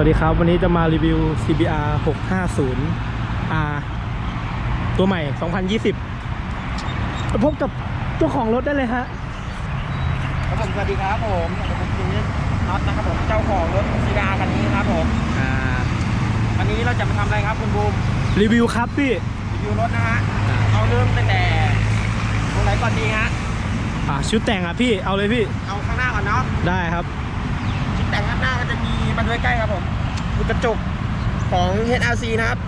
วัสดีครับ วันนี้จะมารีวิว CBR 650 R ตัวใหม่ 2020 พบกับเจ้าของรถได้เลยฮะ ครับผม สวัสดีครับผมผมคือน็อตนะครับผม เจ้าของรถซีดาคันนี้ครับผมอ่าวันนี้เราจะมาทำอะไรครับคุณบูม รีวิวครับพี่ รีวิวรถนะฮะ เอาเริ่มตั้งแต่ตรงไหนก่อนดีฮะ อ่าชุดแต่งอะพี่ เอาเลยพี่ เอาข้างหน้าก่อนเนาะ ได้ครับชุด แต่งข้างหน้าก็จะมีมาด้วยใกล้ครับผมดูกระจกของ HRC นะครับ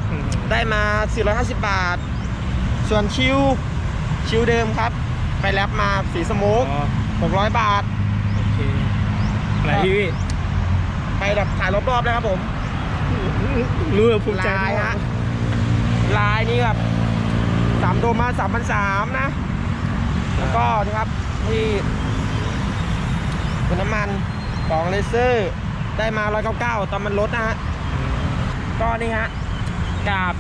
ได้มา 450 บาท ส่วนชิวชิวเดิมครับ ไปแลบมาสีสโมกอ๋อ600 บาท โอเคอะไรพี่พี่ ไปแบบถ่ายรอบๆเลยครับผม รู้ว่าภูมิใจลายมากฮะลายนี่แบบสามโดมมาสามพันสามนะ แล้วก็นะครับที่คุณน้ำมัน ของเลเซอร์ได้มา 199 ตอนมันลดนะฮะ ก็นี่ฮะกับ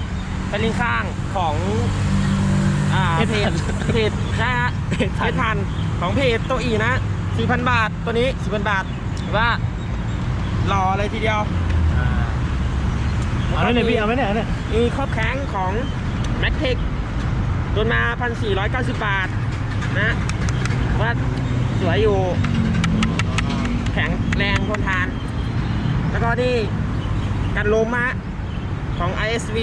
เป็นลิงก์ข้างของอ่าเพจเพทัจนเพจนะฮะเพจทันเพจทันของเพจโตอีนะ 4,000 บาทตัวนี้ 4,000 บาทถือว่ารอเลยทีเดียวอ่าเอาไหมเนี่ยพี่เอาไหมเนี่ยเอาเนี่ยมีครอบแข้งของ m a c t e c โดนมา 1,490 บาทนะว่าสวยอยู่ แข็งแรงทนทาน แล้วก็นี่กันลมฮะของ ISV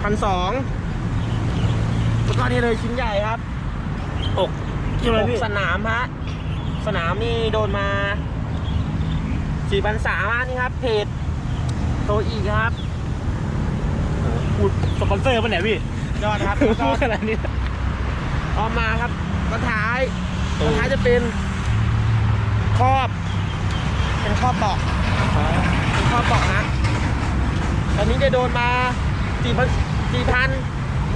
1,200แล้วก็นี่เลยชิ้นใหญ่ครับอกใช่ไหมปกพี่สนามฮะสนามนี่โดนมา4,300นี่ครับเพจโตอีกครับพูดสปอนเซอร์ป่ะเนี่ยพี่ยอดครับแล้วก็พูดขนาดนี้ออกมาครับตอนท้ายโอ้ตอนท้ายจะเป็น ครอบ เป็นครอบเบาะเป็นครอบเบาะนะตอนนี้จะโดนมาสี่พันสี่พัน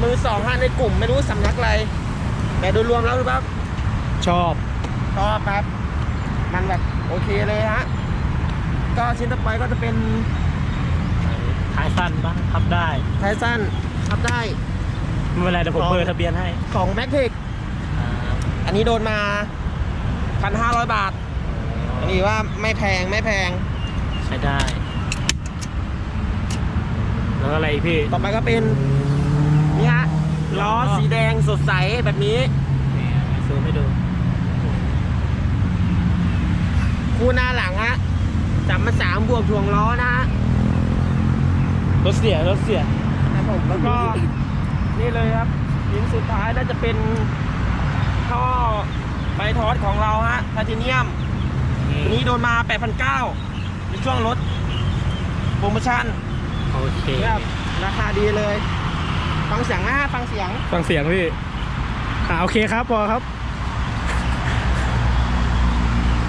มือสองพันในกลุ่มไม่รู้สำนักอะไร แต่โดยรวมแล้วคือแบบชอบชอบครับ มันแบบโอเคเลยฮะ ก็ชิ้นต่อไปก็จะเป็นท้ายสั้นบ้างทับได้ไทสันทับได้ไม่เป็นไรเดี๋ยวผมของเบอร์ทะเบียนให้ของแม็กเทคอันนี้โดนมาพันห้าร้อยบาท อันนี้ว่าไม่แพงไม่แพง ใช้ได้ แล้วอะไรอีกพี่ ต่อไปก็เป็นนี่ฮะล้อสีแดงสดใสแบบนี้ซูมไม่ดูคู่หน้าหลังฮะสามมาสามบวกถ่วงล้อนะฮะรถเสียรถเสียครับผมแล้วก็นี่เลยครับชิ้นสุดท้ายน่าจะเป็นท่อใบทอดของเราฮะไทเทเนียม อันนี้โดนมา8,900ในช่วงลดโปรโมชั่นโอเคแบบราคาดีเลย ฟังเสียงนะฮะฟังเสียง ฟังเสียงพี่อ่าโอเคครับพอครับ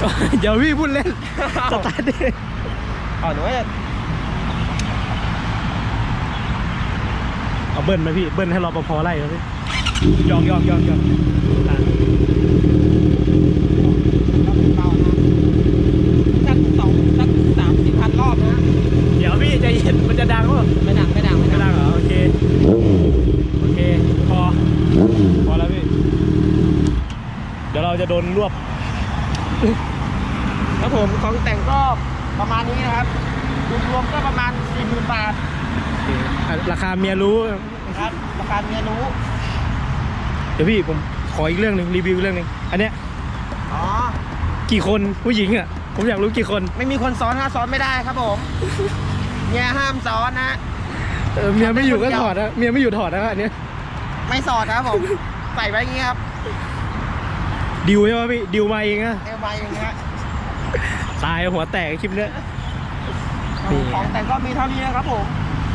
ก็เดี๋ยวพี่พูดเล่นสตาร์ทดิอ๋อหนูว่าจะเอาเบิ้ลไหมพี่ เบิ้ลให้รอปภไล่ครับพี่ยอกยอกยอกยอกอะ เบานะสักสองสักสามสี่พันรอบนะ เดี๋ยวพี่ใจเย็นมันจะดังวะไม่ดังไม่ดังไม่ไม่ดัดังงเหรอโอเคโอเคพอพอแล้วพี่เดี๋ยวเราจะโดนรวบครับผมของแต่งก็ประมาณนี้นะครับรวมๆก็ประมาณสี่หมื่นบาทอะราคาเมียรู้นะครับราคาเมียรู้ เดี๋ยวพี่ผมขออีกเรื่องหนึ่งรีวิวเรื่องหนึ่งอันเนี้ยอ๋อกี่คนผู้หญิงอะผมอยากรู้กี่คน ไม่มีคนซ้อนฮะซ้อนไม่ได้ครับผม เมียห้ามซ้อนนะ เออเมียไม่อยู่ก็ถอดนะเมียไม่อยู่ถอดนะอันเนี้ยไม่สอดครับผม ใส่ไว้อย่างเงี้ยครับดิวใช่ไหมพี่ดิวมาเองอะเอวไว้อย่างเงี้ยตายหัวแตกคลิปเนี้ย นี่ของแต่งก็มีเท่านี้นะครับผม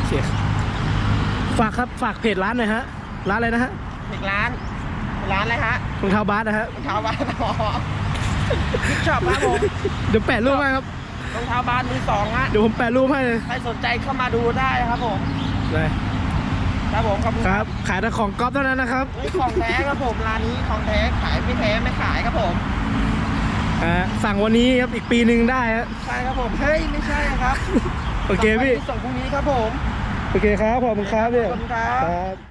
เสียฝากครับฝากเพจร้านหน่อยฮะ ร้านอะไรนะฮะอีกร้านร้านอะไรฮะรองเท้าบาสนะฮะรองเท้าบ้านอ๋อคิดชอบครับผมเดี๋ยวแปะรูปให้ครับ รองเท้าบ้านมือสองฮะเดี๋ยวผมแปะรูปให้เลยใครสนใจเข้ามาดูได้ครับผมเลยครับผมขอบคุณครับ ขายแต่ของก๊อฟเท่านั้นนะครับนี่ของแท้ครับผมร้านนี้ของแท้ขายไม่แท้ไม่ขายครับผมอ่าสั่งวันนี้ครับอีกปีหนึ่งได้ฮะใช่ครับผมเฮ้ยไม่ใช่ครับโอเคพี่ส่งพรุ่งนี้ครับผมโอเคครับขอบคุณครับพี่ขอบคุณครับครับ